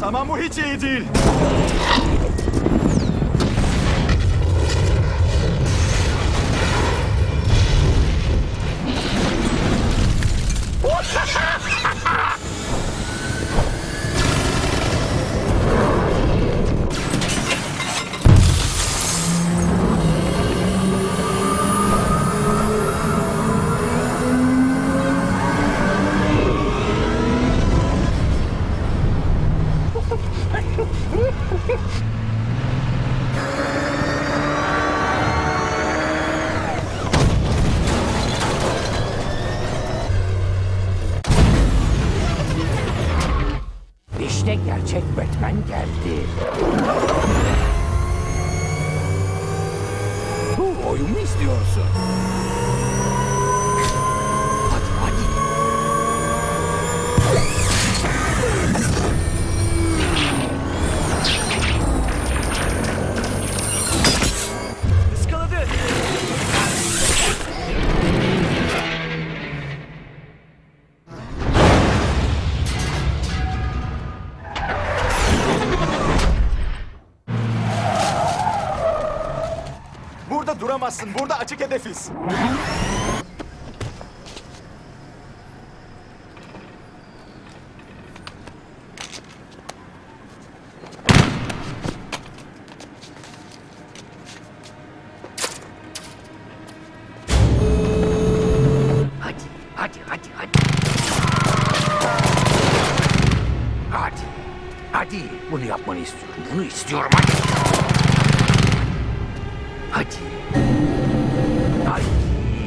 Tamam bu hiç iyi değil. İşte gerçek Batman geldi. Bu oyun mu istiyorsun? Burada duramazsın. Burada açık hedefiz. Hadi, hadi, hadi, hadi. Hadi, hadi. Bunu yapmanı istiyorum. Bunu istiyorum hadi. Hadi. Hadi,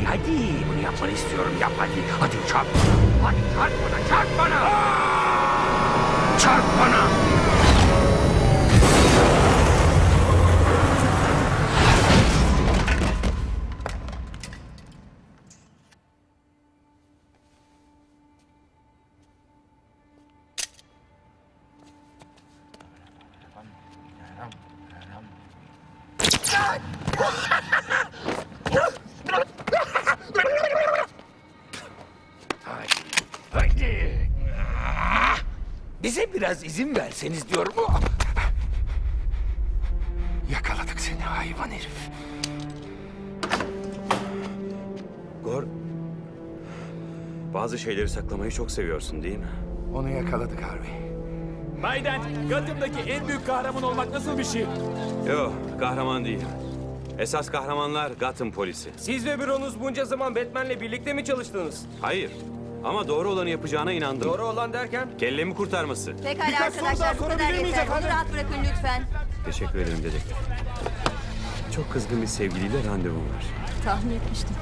hadi. Bunu yapmanı istiyorum. Yap hadi. Hadi çarp bana. Hadi çarp bana, çarp bana. Çarp bana. Hadi, hadi. Ah! Bize biraz izin verseniz diyorum. Yakaladık seni hayvan herif. Gor, bazı şeyleri saklamayı çok seviyorsun değil mi? Onu yakaladık Harvey. Biden, Gotham'daki en büyük kahraman olmak nasıl bir şey? Yok, kahraman değil. Esas kahramanlar Gotham polisi. Siz ve büronuz bunca zaman Batman'le birlikte mi çalıştınız? Hayır, ama doğru olanı yapacağına inandım. Doğru olan derken? Kellemi kurtarması. Pekala Birkaç soru arkadaşlar bu kadar sorabilir miyiz yeter. Onu efendim? rahat bırakın lütfen. Teşekkür ederim dedektif. Çok kızgın bir sevgiliyle randevum var. Tahmin etmiştim.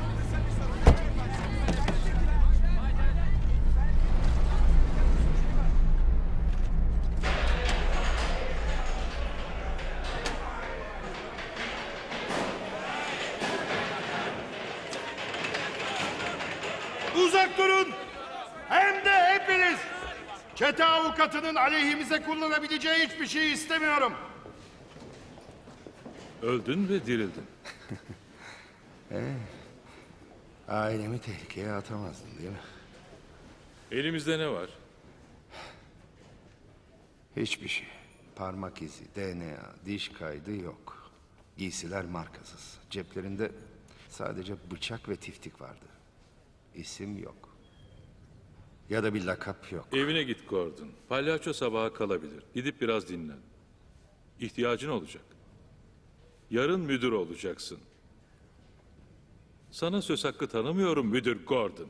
Uzak durun! Hem de hepiniz! Çete avukatının aleyhimize kullanabileceği hiçbir şey istemiyorum. Öldün ve dirildin. Ailemi tehlikeye atamazdın değil mi? Elimizde ne var? Hiçbir şey. Parmak izi, DNA, diş kaydı yok. Giysiler markasız. Ceplerinde sadece bıçak ve tiftik vardı. İsim yok. Ya da bir lakap yok. Evine git Gordon. Palyaço sabaha kalabilir. Gidip biraz dinlen. İhtiyacın olacak. Yarın müdür olacaksın. Sana söz hakkı tanımıyorum müdür Gordon.